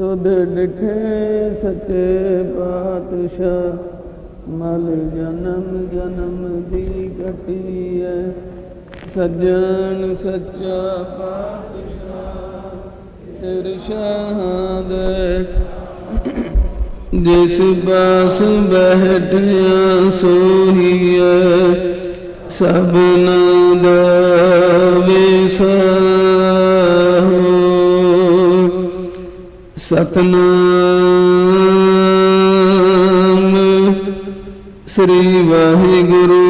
ਤੁਧ ਡਿਠੇ ਸੱਚੇ ਪਾਤਸ਼ਾਹ, ਮਲ ਜਨਮ ਜਨਮ ਦੀ ਕਟੀਐ ਸੱਜਣ ਸੱਚਾ ਪਾਤਸ਼ਾਹ, ਸਿਰ ਸ਼ਹਾਦੈ ਜਿਸ ਬਾਸ ਬਹਿਠਿਆ ਸੋਹੀਐ ਸਭਨਾ ਦਾ ਸਤਨਾਮ ਸ੍ਰੀ ਵਾਹਿਗੁਰੂ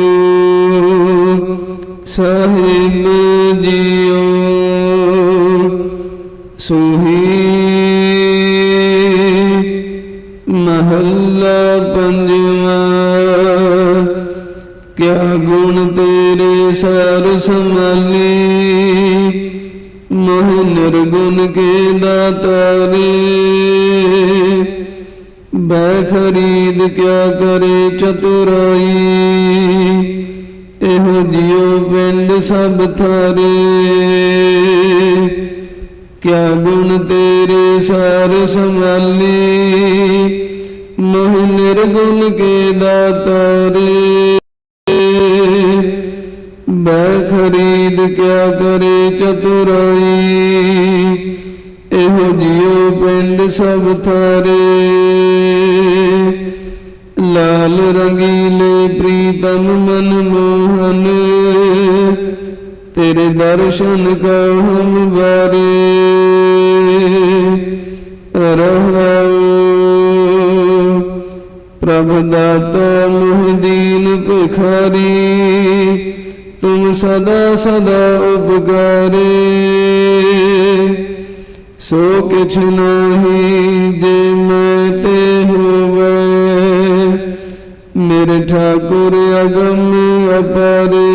ਸਾਹਿਬ ਜੀਓ। ਸੋਹੀ ਮਹੱਲਾ ਪੰਜਵਾਂ ਕਿਆ ਗੁਣ ਤੇਰੇ ਸਾਰ ਸੰਭਾਲੀ। ਮੋਹ ਨਿਰਗੁਣ ਕੇ ਦਾਤਾਰੇ ਬੈ ਖਰੀਦ ਕਿਆ ਕਰੇ ਚਤੁਰਾਈ। ਇਹੋ ਜਿਉ ਪਿੰਡ ਸਭ ਥਾਰੇ। ਕਿਆ ਗੁਣ ਤੇਰੇ ਸਾਰ ਸੰਭਾਲੀ। ਮੋਹ ਨਿਰਗੁਣ ਕੇ ਦਾਤਾਰੇ ਖਰੀਦ ਕਿਆ ਕਰੇ ਚਤੁਰਾਈ? ਇਹੋ ਜਿਉ ਪਿੰਡ ਸਭ ਥਾਰੇ। ਲਾਲ ਰੰਗੀਲੇ ਪ੍ਰੀਤਮ ਮਨ ਮੋਹਨ ਤੇਰੇ ਦਰਸ਼ਨ ਕੋ ਹਮ ਬਾਰੇ ਰਹਾਉ ਪ੍ਰਭ ਦਾਤਾ ਮੁਹ ਭਿਖਾਰੀ ਤੁਮ ਸਦਾ ਸਦਾ ਉਪਕਾਰੇ। ਸੋ ਕਿਛ ਨਾਹੀ ਜੇ ਮੈਂ ਤੇ ਹੋਵੇ, ਮੇਰੇ ਠਾਕੁਰ ਅਗਮ ਅਪਾਰੇ।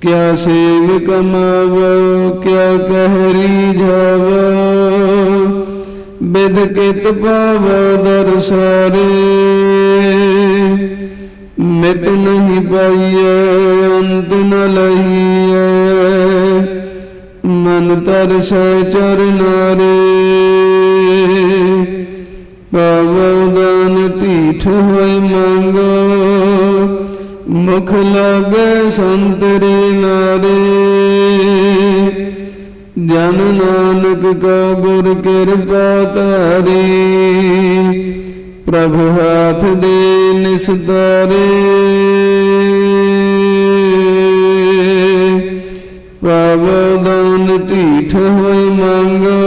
ਕਿਆ ਸੇਵ ਕਮਾਵੋ ਕਿਆ ਕਹਿਰੀ ਜਾਵੋ, ਬਿਦ ਕਿਤ ਪਾਵੋ ਦਰਸਾਰੇ। ਮਿਤ ਨਹੀਂ ਪਾਈਐ ਅੰਤ ਨ ਲਈਐ ਮਨ ਤਰਸੈ ਚਰਨਾਰੇ ਪਾਵੋ ਦਾਨ ਢੀਠ ਹੋਇ ਮੰਗੋ। ਮੁਖ ਲਾਗੇ ਸੰਤਰੇ ਨਾਰੇ। ਜਨ ਨਾਨਕ ਕੋ ਗੁਰ ਕਿਰਪਾ ਤਾਰੀ ਪ੍ਰਭ ਹਾਥ ਦੇ ਨਿਸਤਾਰੇ ਪਾਵੋ ਦਾਨ ਢੀਠ ਹੋਇ ਮੰਗੋ,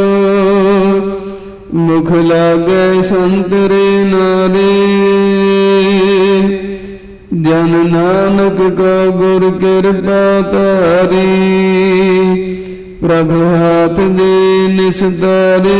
ਮੁਖ ਲਾਗੇ ਸੰਤਰੇ ਨਾਰੇ। ਜਨ ਨਾਨਕ ਕੋ ਗੁਰ ਕਿਰਪਾ ਤਾਰੀ ਪ੍ਰਭ ਹਾਥ ਦੇ ਨਿਸਤਾਰੇ